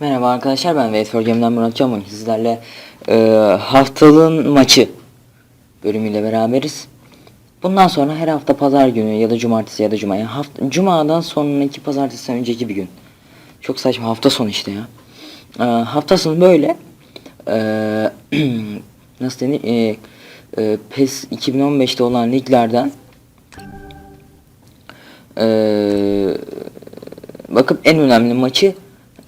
Merhaba arkadaşlar ben Wait for Game'den Murat Can sizlerle e, haftalığın maçı bölümüyle beraberiz. Bundan sonra her hafta pazar günü ya da cumartesi ya da cuma. Yani hafta, cumadan sonraki pazartesiden önceki bir gün. Çok saçma hafta sonu işte ya. E, hafta böyle. E, nasıl denir? E, e, PES 2015'te olan liglerden e, bakıp en önemli maçı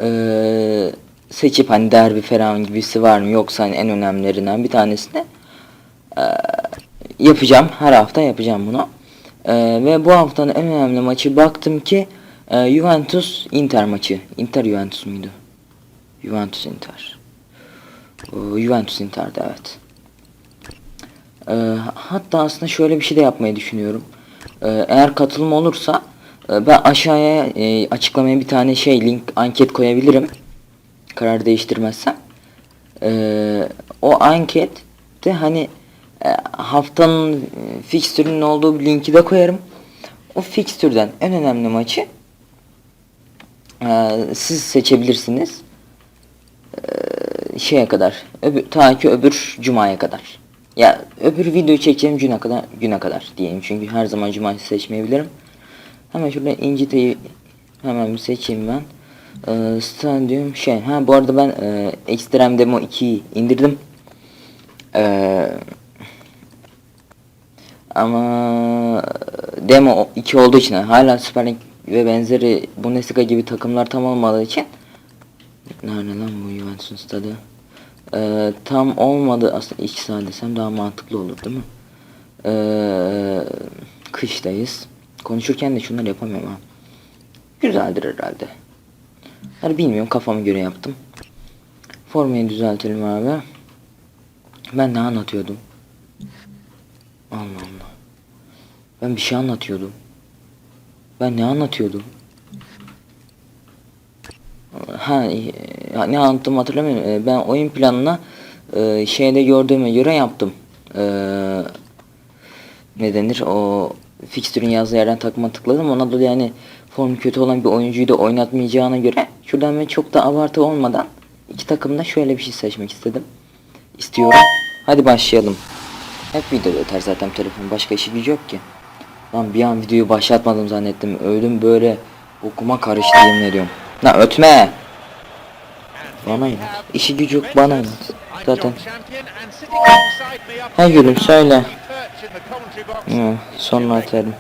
eee, seçip hani derbi falan gibisi var mı yoksa hani en önemlilerinden bir tanesini eee, yapacağım. Her hafta yapacağım bunu. Eee, ve bu haftanın en önemli maçı baktım ki eee, Juventus Inter maçı. Inter Juventus muydu? Juventus Inter. Oo, Juventus Inter'de evet. Eee, hatta aslında şöyle bir şey de yapmayı düşünüyorum. Eee, eğer katılım olursa e, ben aşağıya e, açıklamaya bir tane şey link anket koyabilirim. Karar değiştirmezsem. Eee, o anket de hani e, haftanın e, olduğu bir linki de koyarım. O fikstürden en önemli maçı e, siz seçebilirsiniz. Eee, şeye kadar. Öbür, ta ki öbür cumaya kadar. Ya öbür videoyu çekeceğim güne kadar güne kadar diyeyim. Çünkü her zaman cumartesi seçmeyebilirim. Hemen şurada inciteyi hemen bir seçeyim ben. Ee, Stadyum şey. Ha bu arada ben e, Extreme Demo 2'yi indirdim. Ee, ama Demo 2 olduğu için hala Süper Lig ve benzeri Bundesliga gibi takımlar tam olmadığı için Nerede lan bu Juventus'un stadı? Ee, tam olmadı aslında 2 saat desem daha mantıklı olur değil mi? Ee, kıştayız. Konuşurken de şunları yapamıyorum ha. Güzeldir herhalde. Yani bilmiyorum kafama göre yaptım. Formayı düzeltelim abi. Ben ne anlatıyordum? Allah Allah. Ben bir şey anlatıyordum. Ben ne anlatıyordum? Ha e, ne anlattım hatırlamıyorum. E, Ben oyun planına e, şeyde gördüğüme göre yaptım. Ne denir o fixtürün yazdığı yerden takıma tıkladım. Ona da yani formu kötü olan bir oyuncuyu da oynatmayacağına göre şuradan ben çok da abartı olmadan iki takımda şöyle bir şey seçmek istedim. İstiyorum. Hadi başlayalım. Hep video öter zaten telefon. Başka işi gücü yok ki. Lan bir an videoyu başlatmadım zannettim. Öldüm böyle okuma karıştı yemin ediyorum. Lan ötme. Bana inat. İşi gücü yok bana inat. Zaten. Ha gülüm söyle. Hı, sonra atarım.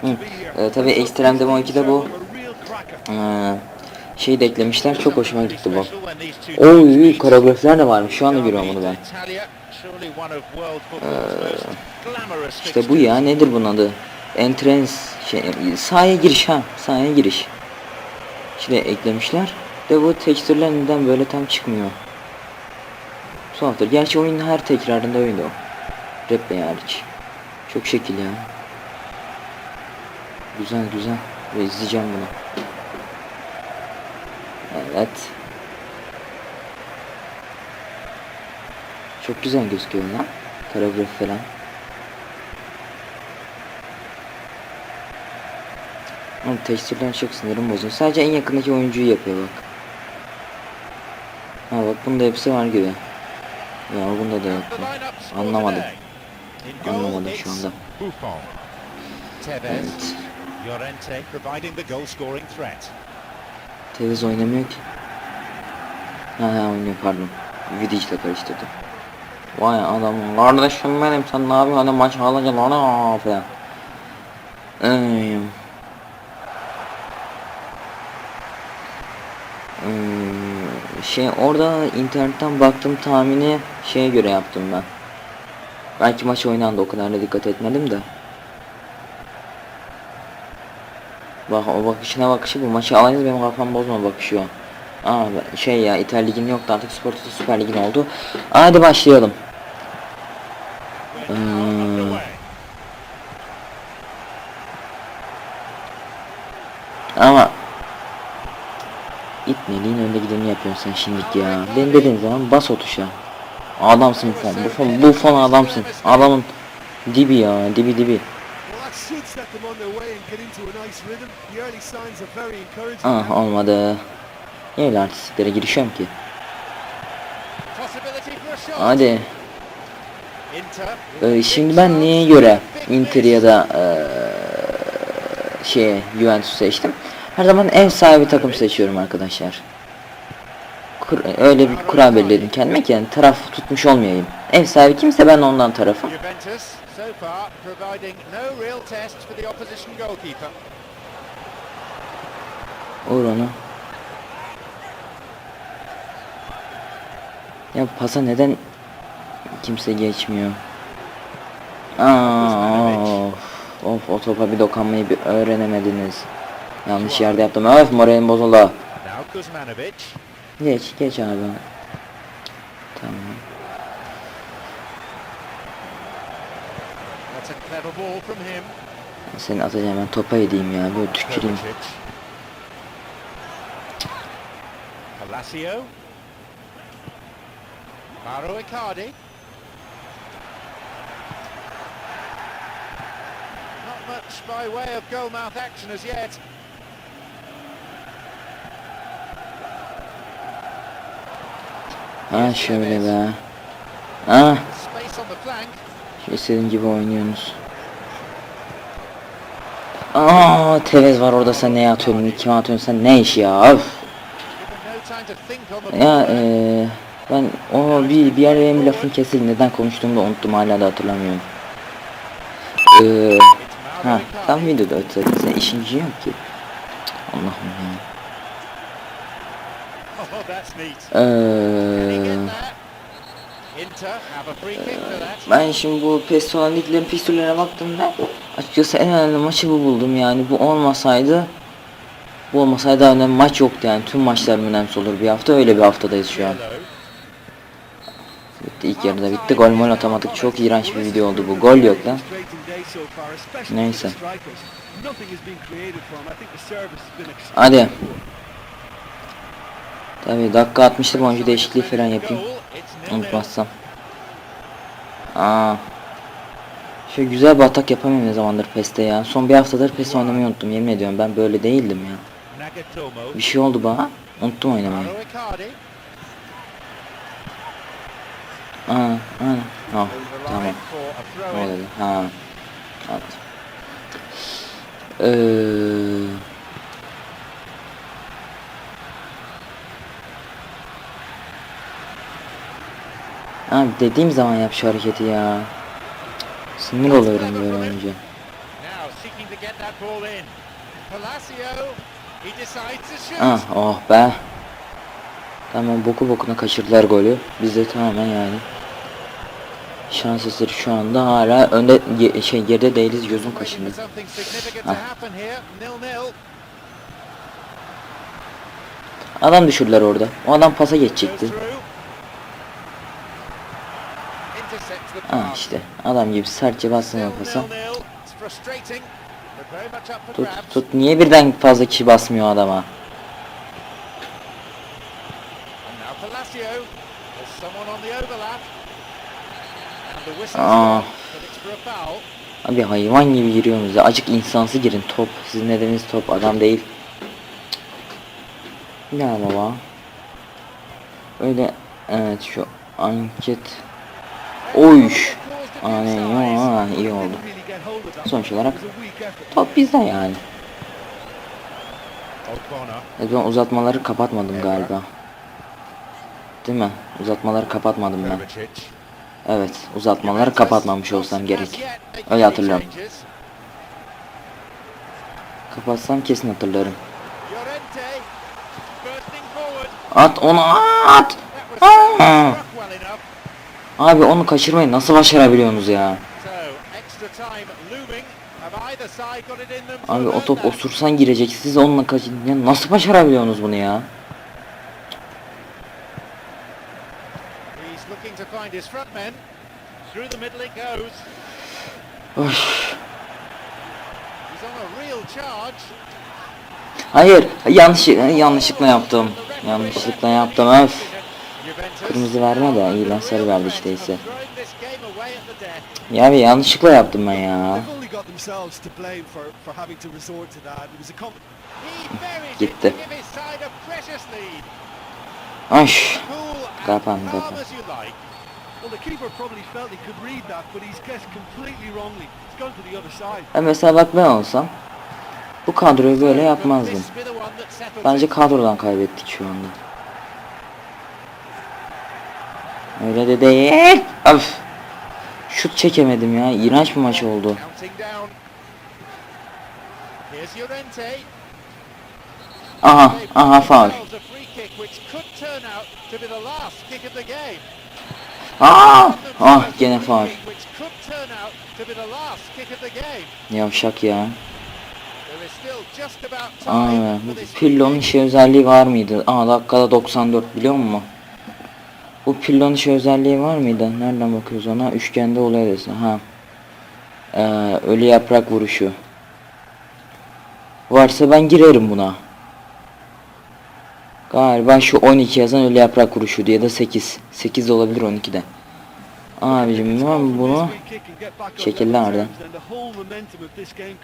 Hı. Ee, tabii Extreme Demo 2'de bu ee, şey de eklemişler. Çok hoşuma gitti bu. Oy koreografiler de varmış. Şu anda görüyorum bunu ben. İşte bu ya nedir bunun adı? Entrance şey sahaya giriş ha sahaya giriş. İşte eklemişler. Ve bu tekstürler neden böyle tam çıkmıyor. Tuhaftır. Gerçi oyunun her tekrarında öyle o. Rap Bey hariç. Çok şekil ya. Güzel güzel. Ve izleyeceğim bunu. Evet. Çok güzel gözüküyor lan. Koreografi falan. Oğlum tekstürler çok sinirim bozuyor. Sadece en yakındaki oyuncuyu yapıyor bak. Ha bak bunda hepsi var gibi. Ya bunda da yok. Anlamadım. Anlamadım şu anda. Evet. Llorente providing the goal scoring threat. Tevez oynamıyor ki. Ha ha oynuyor pardon. Vidic'le karıştırdım. Vay adam kardeşim benim sen ne yapıyorsun hadi maç alacaksın ana falan. Ay. Şey orada internetten baktım tahmini şeye göre yaptım ben. Belki maç oynandı o kadar da dikkat etmedim de. Bak o bakışına bakışı bu maçı alayız benim kafam bozma bakışı o. Aa şey ya İtalya Ligi'nin yoktu artık Spor Süper Lig'in oldu. Hadi başlayalım. Hmm, ama İtmeliğin önde gideni yapıyorsun sen şimdilik ya. Ben dediğin zaman bas o tuşa. Adamsın bu fon. Bu fon, bu fon adamsın. Adamın dibi ya. Dibi dibi. Ah olmadı. Niye öyle artistlere girişiyorum ki? Hadi. Ee, şimdi ben neye göre Inter ya da eee şeye Juventus seçtim? Her zaman ev sahibi takım seçiyorum arkadaşlar. Kur- öyle bir kural belirledim kendime ki yani taraf tutmuş olmayayım. Ev sahibi kimse ben ondan tarafım. Vur onu. Ya pasa neden kimse geçmiyor? Aa, of, of o topa bir dokanmayı bir öğrenemediniz. Yanlış yerde yaptım. Öf moralim bozuldu. Geç geç abi. Tamam. That's a clever ball from him. Seni atacağım ben topa edeyim ya böyle tüküreyim. Palacio. Mauro Icardi. Not much by way of goal mouth action as yet. Ha şöyle be. Ha şu istediğin gibi oynuyorsunuz. Aa Tevez var orada sen neye atıyorsun? Kime atıyorsun sen ne iş ya? Öf. Ya eee ben o bir bir yer benim lafım kesildi. Neden konuştuğumu da unuttum hala da hatırlamıyorum. It's ha tam videoda ötürü sen işin yok ki. Allah'ım ya. That. ben şimdi bu PES olan liglerin fikstürlerine baktığımda açıkçası en önemli maçı bu buldum yani bu olmasaydı bu olmasaydı önemli maç yoktu yani tüm maçlar önemsiz olur bir hafta öyle bir haftadayız şu an. Bitti ilk yarıda bitti gol mol atamadık çok iğrenç bir video oldu bu gol yok lan. Neyse. Hadi. Tabii dakika 60'lık oyuncu değişikliği falan yapayım. Unutmazsam. Aa. Şöyle güzel bir atak yapamıyorum ne zamandır PES'te ya. Son bir haftadır PES oynamayı unuttum yemin ediyorum ben böyle değildim ya. Bir şey oldu bana. Unuttum oynamayı. Aa, aa. The tamam. Ne dedi? Ha. At. Eee. Abi dediğim zaman yap şu hareketi ya. Sinir oluyorum böyle önce. Ah oh be. Tamam boku bokuna kaçırdılar golü. Biz de tamamen yani. Şans eseri şu anda hala önde ge- şey geride değiliz gözüm kaşındı. Ah. Adam düşürdüler orada. O adam pasa geçecekti. through. Intercepts the Ah pass. İşte adam gibi sertçe bassın o Still pasa. nil-nil. It's frustrating, but very much up for Tut tut niye birden fazla kişi basmıyor adama? And now Palacio. There's someone on the overlap. And the whistle's gone, but it's for a foul. Abi hayvan gibi giriyorsunuz ya. Acık insansı girin top. Sizin nedeniz top adam değil. Ne baba? Öyle evet şu anket. Oy. Aynen iyi oldu. Sonuç olarak top bizde yani. Evet, ben uzatmaları kapatmadım galiba. Değil mi? Uzatmaları kapatmadım ben. Evet, uzatmaları kapatmamış olsam gerek. Öyle hatırlıyorum. Kapatsam kesin hatırlarım. At onu at! That Abi onu kaçırmayı nasıl başarabiliyorsunuz ya? Abi o top osursan girecek. Siz onunla kaç... Ya nasıl başarabiliyorsunuz bunu ya? Charge. Hayır, yanlış yanlışlıkla yaptım. Yanlışlıkla yaptım öf. Kırmızı verme de iyi lan verdi işte ise. Ya bir yanlışlıkla yaptım ben ya. Gitti. Ay. Kapan, kapan. E mesela bak ben olsam bu kadroyu böyle yapmazdım. Bence kadrodan kaybettik şu anda. Öyle de değil. Öf. Şut çekemedim ya. İğrenç bir maç oldu. Aha, aha faul. of. Aa! Ah gene faul. of. Yavşak ya. Aa, pillonun şey özelliği var mıydı? Aa dakikada 94 biliyor musun? Bu pillonun şey özelliği var mıydı? Nereden bakıyoruz ona? Üçgende oluyor desin. Ha. Ee, ölü yaprak vuruşu. Varsa ben girerim buna. Galiba şu 12 yazan ölü yaprak vuruşu diye de 8. 8 de olabilir 12'de. Abicim ben bunu şekilli nerede? Then the whole momentum of this game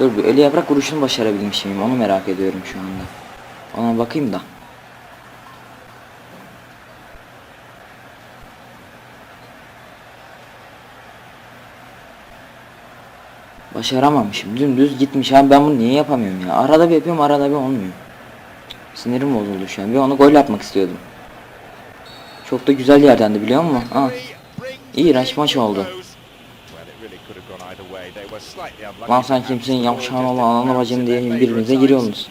Dur bir ölü yaprak vuruşunu başarabilmiş miyim? Onu merak ediyorum şu anda. Ona bakayım da. Başaramamışım. Dümdüz gitmiş. Abi ben bunu niye yapamıyorum ya? Arada bir yapıyorum, arada bir olmuyor. Sinirim bozuldu şu an. Bir onu gol yapmak istiyordum. Çok da güzel yerdendi biliyor musun? Brings İğrenç maç oldu. Lan sen kimsin oğlu didn't ananı bacını diye birbirinize giriyorsunuz.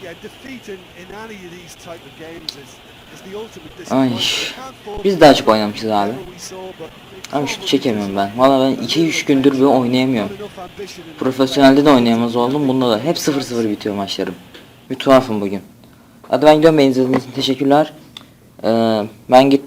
Ay, biz daha çok oynamışız abi. Şut but çekemiyorum ben. Valla ben 2-3 gündür bir oynayamıyorum. Profesyonelde de oynayamaz oldum. Bunda da hep 0-0 bitiyor maçlarım. Bir tuhafım bugün. Hadi ben gidiyorum beni izlediğiniz için teşekkürler. Ee, ben git